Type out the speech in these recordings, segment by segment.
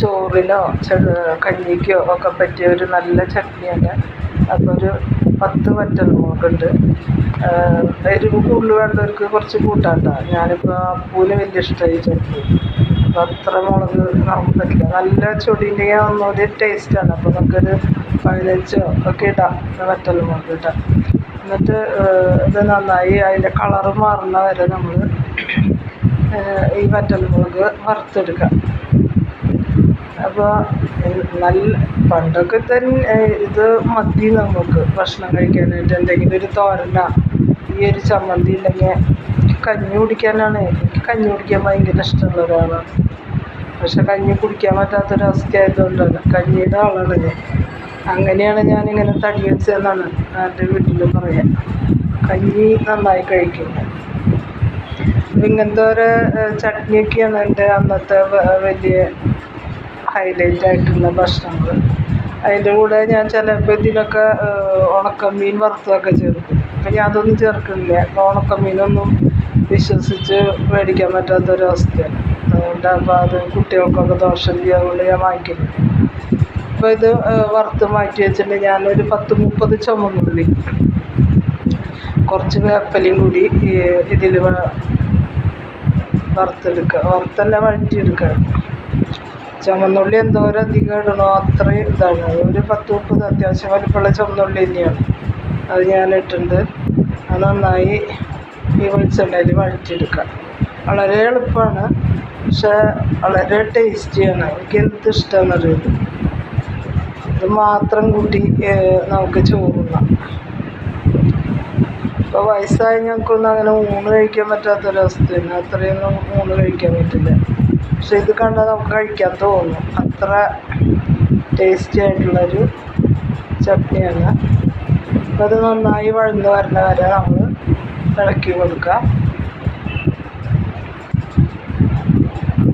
ചോറിനോ കഞ്ഞിക്കോ ഒക്കെ പറ്റിയ ഒരു നല്ല ചട്നിയാണ്. അപ്പോൾ ഒരു പത്ത് വറ്റൽമുളകുണ്ട് എരിവ് കൂടുതൽ വേണ്ടവർക്ക് കുറച്ച് കൂട്ടാട്ടോ ഞാനിപ്പോൾ അപ്പൂന് വലിയ ഇഷ്ടമായി ചട്നി. അപ്പോൾ അത്ര മുളക് നമുക്ക് പറ്റില്ല. നല്ല ചൊടിയുണ്ടെങ്കിൽ ഒന്നുകൂടി ടേസ്റ്റാണ് അപ്പോൾ നമുക്കൊരു പതിനഞ്ചോ ഒക്കെ ഇടാം. വറ്റൽമുളക് ഇടാം. എന്നിട്ട് ഇത് നന്നായി അതിന്റെ കളറ് മാറുന്ന വരെ നമ്മൾ ഈ വറ്റൽമുളക് വറുത്തെടുക്കാം. അപ്പോൾ നല്ല പണ്ടൊക്കെ തന്നെ ഇത് മതി നമുക്ക് ഭക്ഷണം കഴിക്കാനായിട്ട്. എന്തെങ്കിലും ഒരു തോരന ഈ ഒരു ചമ്മന്തി ഉണ്ടെങ്കിൽ കഞ്ഞി കുടിക്കാനാണ്. എനിക്ക് കഞ്ഞി കുടിക്കാൻ ഭയങ്കര ഇഷ്ടമുള്ള ഒരാളാണ്. പക്ഷെ കഞ്ഞി കുടിക്കാൻ പറ്റാത്തൊരവസ്ഥ ആയതുകൊണ്ടാണ് കഞ്ഞിയുടെ ആളാണ് ഞാൻ. അങ്ങനെയാണ് ഞാനിങ്ങനെ തടി വെച്ചതെന്നാണ് എന്റെ വീട്ടിൽ പറയാം. കഞ്ഞി നന്നായി കഴിക്കുന്നത് ഇങ്ങനത്തെ ഒരു ചട്നിയൊക്കെയാണ് എന്റെ അന്നത്തെ വലിയ ഹൈലൈറ്റ് ആയിട്ടുള്ള ഭക്ഷണങ്ങൾ. അതിന്റെ കൂടെ ഞാൻ ചിലപ്പോൾ ഇതിലൊക്കെ ഉണക്കമീൻ വറുത്തതൊക്കെ ചേർക്കും. അപ്പം ഞാൻ അതൊന്നും ചേർക്കുന്നില്ല ഉണക്കമീനൊന്നും വിശ്വസിച്ച് മേടിക്കാൻ പറ്റാത്തൊരവസ്ഥയാണ് അതുകൊണ്ട് അപ്പോൾ അത് കുട്ടികൾക്കൊക്കെ ദോഷം ചെയ്യാതുകൊണ്ട് ഞാൻ വാങ്ങിക്കുന്നു അപ്പോൾ ഇത് വറുത്ത് മാറ്റി വെച്ചിട്ട് ഞാനൊരു പത്ത് മുപ്പത് ചുമന്നുള്ളി. കുറച്ച് വേപ്പലയും കൂടി ഇതിൽ വറുത്തെടുക്കുക വറുത്തല്ല വഴറ്റിയെടുക്കുക ചുമന്നുള്ളി എന്തോരം അധികം ഇടണോ? അത്രയും ഇതാണ്. ഒരു പത്ത് മുപ്പത് അത്യാവശ്യം വലിപ്പമുള്ള ചുമന്നുള്ളി തന്നെയാണ്. അത് ഞാൻ ഇട്ടിട്ടുണ്ട്. അത് നന്നായി ഈ വെളിച്ചെണ്ണയിൽ വഴറ്റിയെടുക്കാം. വളരെ എളുപ്പമാണ്. പക്ഷേ വളരെ ടേസ്റ്റിയാണ്. എനിക്ക് എന്ത് ഇഷ്ടമാണെന്നറിയുന്നത് ഇത് മാത്രം കൂട്ടി നമുക്ക് ചോറുണ്ണാം. ഇപ്പോൾ വയസ്സായ ഞങ്ങൾക്കൊന്നും അങ്ങനെ ഊണ് കഴിക്കാൻ പറ്റാത്തൊരവസ്ഥയാണ്. അത്രയൊന്നും ഊണ് കഴിക്കാൻ പറ്റില്ല. പക്ഷെ ഇത് കണ്ടാൽ നമുക്ക് കഴിക്കാൻ തോന്നും. അത്ര ടേസ്റ്റി ആയിട്ടുള്ളൊരു ചട്നിയാണ്. അപ്പോൾ അത് നന്നായി വഴന്ന് വരുന്ന വരെ നമ്മൾ ഇളക്കി കൊടുക്കാം.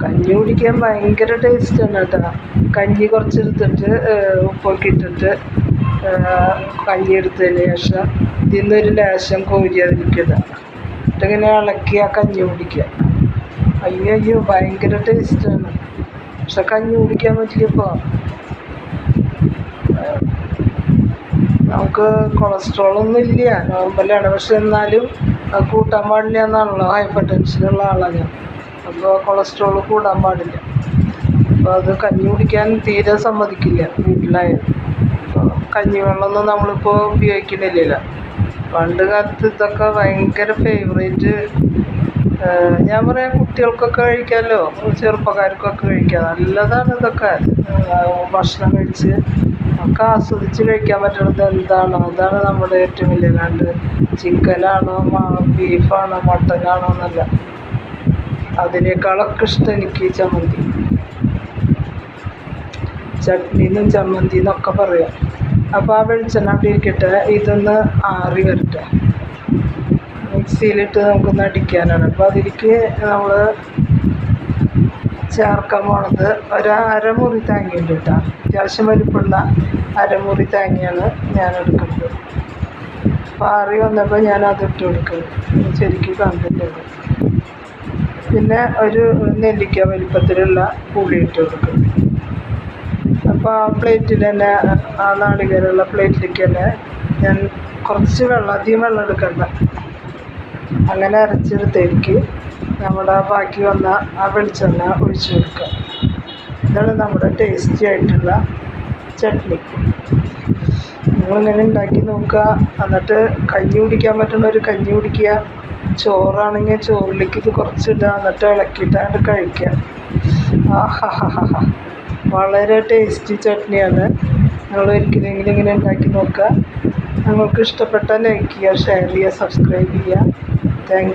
കഞ്ഞി കുടിക്കാൻ ഭയങ്കര ആണ് കേട്ടോ. കഞ്ഞി കുറച്ചെടുത്തിട്ട് ഉപ്പൊക്കെ ഇട്ടിട്ട് കഞ്ഞി എടുത്തതിന് ശേഷം ഇതിൽ നിന്നൊരു ലേശം കോരി അതിലേക്കിടുക എന്നിട്ടിങ്ങനെ ഇളക്കി ആ കഞ്ഞി കുടിക്കുക. അയ്യോ അയ്യോ ഭയങ്കര ടേസ്റ്റാണ് പക്ഷെ കഞ്ഞി കുടിക്കാൻ പറ്റിയപ്പോൾ നമുക്ക് കൊളസ്ട്രോൾ ഒന്നും ഇല്ല. നോർമലാണ്. പക്ഷെ എന്നാലും കൂട്ടാൻ പാടില്ല എന്നാണല്ലോ ഹൈപ്പർ ടെൻഷനുള്ള ആളാണ്. ഞാൻ അപ്പോൾ കൊളസ്ട്രോൾ കൂടാൻ പാടില്ല. അപ്പോൾ അത് കഞ്ഞി കുടിക്കാൻ തീരെ സമ്മതിക്കില്ല വീട്ടിലായ. കഞ്ഞിവെള്ളമൊന്നും നമ്മളിപ്പോൾ ഉപയോഗിക്കുന്നില്ലല്ലോ. പണ്ട് കാലത്ത് ഇതൊക്കെ ഭയങ്കര ഫേവറേറ്റ് ഞാൻ പറയാം കുട്ടികൾക്കൊക്കെ കഴിക്കാമല്ലോ. ചെറുപ്പക്കാർക്കൊക്കെ കഴിക്കാം. നല്ലതാണ് ഇതൊക്കെ. ഭക്ഷണം കഴിച്ച് ഒക്കെ ആസ്വദിച്ച് കഴിക്കാൻ പറ്റുന്നത് എന്താണോ? അതാണ് നമ്മുടെ ഏറ്റവും വലിയ കണ്ട്. ചിക്കനാണോ ബീഫാണോ മട്ടനാണോ എന്നല്ല. അതിനേക്കാളൊക്കെ ഇഷ്ടം എനിക്ക് ചമ്മന്തി. ചട്നിന്നും ചമ്മന്തി എന്നൊക്കെ പറയാം. അപ്പോൾ ആ വെളിച്ചെണ്ണ ഇരിക്കട്ടെ. ഇതൊന്ന് ആറി വരട്ടെ. മിക്സിയിലിട്ട് നമുക്കൊന്ന് അടിക്കാനാണ്. അപ്പോൾ അതിലേക്ക് നമ്മൾ ചേർക്കാൻ പോണത് ഒരു അരമുറി തേങ്ങയുണ്ട് കേട്ടോ. അത്യാവശ്യം വലിപ്പമുള്ള അരമുറി തേങ്ങയാണ് ഞാൻ എടുക്കുന്നത് പാറി വന്നപ്പോൾ ഞാൻ അത് ഇട്ട് കൊടുക്കുന്നത് ശരിക്കും കണ്ടിട്ടുണ്ട്. പിന്നെ ഒരു നെല്ലിക്ക വലിപ്പത്തിലുള്ള പുളി ഇട്ട് കൊടുക്കും. അപ്പോൾ ആ പ്ലേറ്റിൽ തന്നെ ആ നാളികേരമുള്ള പ്ലേറ്റിലേക്ക് തന്നെ ഞാൻ കുറച്ച് വെള്ളം അധികം വെള്ളം എടുക്കണ്ട. അങ്ങനെ അരച്ചെടുത്തേക്ക് നമ്മുടെ ബാക്കി വന്ന ആ വെളിച്ചെണ്ണ ഒഴിച്ച് കൊടുക്കുക. ഇതാണ് നമ്മുടെ ടേസ്റ്റി ആയിട്ടുള്ള ചട്നി. നിങ്ങളിങ്ങനെ ഉണ്ടാക്കി നോക്കുക. എന്നിട്ട് കഞ്ഞി കുടിക്കാൻ പറ്റുന്ന ഒരു കഞ്ഞി കുടിക്കുക. ചോറാണെങ്കിൽ ചോറിലേക്ക് ഇത് കുറച്ചിടുക. എന്നിട്ട് ഇളക്കിയിട്ടാണ്ട് കഴിക്കുക. ആഹാ വളരെ ടേസ്റ്റി ചട്നിയാണ്. നിങ്ങൾ ഒരിക്കലെങ്കിലും ഇങ്ങനെ ഉണ്ടാക്കി നോക്കുക. നിങ്ങൾക്ക് ഇഷ്ടപ്പെട്ടാൽ ലൈക്ക് ചെയ്യുക ഷെയർ ചെയ്യുക സബ്സ്ക്രൈബ് ചെയ്യുക. Thank you.